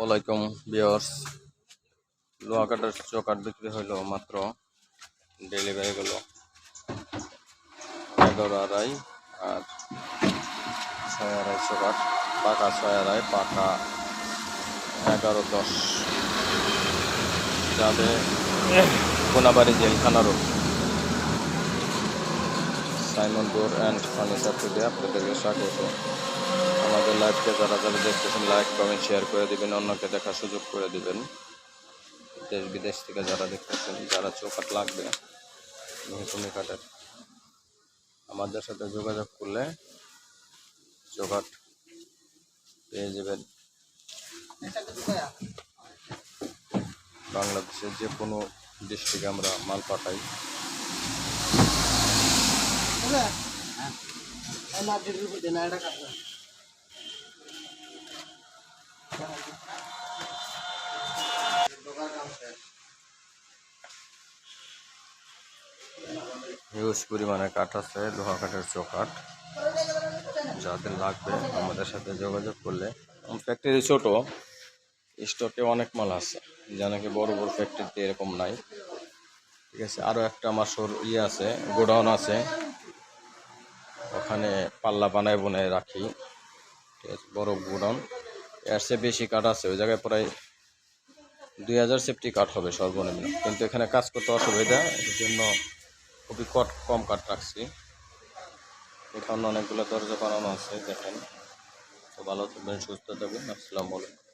ওয়ালাইকুম বিয়ার্স লোহা কাটার চৌকাট বিক্রি হইল মাত্র ডেলিভারি গেল এগারো আড়াই আর ছয় আড়াই চৌকাট পাকা ছয় আড়াই, পাকা এগারো দশ। যাবে কোনাবাড়ি জেলখানা সাইমন ডোর অ্যান্ড ফার্নিচার থেকে আপনাদেরকে স্বাগত। লাইভকে যারা যারা দেখতেছেন লাইক কমেন্ট শেয়ার করে দিবেন, অন্যকে দেখার সুযোগ করে দিবেন। দেশ, বিদেশ থেকে যারা দেখতেছেন, যারা চৌকাট লাগবে কাঠের। আমাদের সাথে যোগাযোগ করলে চৌকাট পেয়ে যাবেন। বাংলাদেশের যে কোনো ডিস্ট্রিক্টে আমরা মাল পাঠাই। হিউজ পরিমাণে কাঠ আছে, লোহা কাঠের চৌকাঠ। যাদের লাগবে, আমাদের সাথে যোগাযোগ করলে। ফ্যাক্টরি ছোট স্টকে অনেক মাল আছে। যা নাকি বড় বড় ফ্যাক্টরিতে এরকম নাই। ঠিক আছে আরও একটা আমার সর ইয়ে আছে, গোডাউন আছে। ওখানে পাল্লা বানায় বনায় রাখি। ঠিক আছে, বড় গোডাউন। এর চেয়ে বেশি কাঠ আছে, ওই জায়গায় প্রায় দুই হাজার সেফটি কাঠ হবে সর্বনিম্ন। কিন্তু এখানে কাজ করতে অসুবিধা, এর জন্য খুবই কট, কম কাঠ রাখছি। এখানে অনেকগুলো দরজা বানানো আছে, দেখেন। তো ভালো থাকবেন, সুস্থ থাকবেন। আসসালামু আলাইকুম।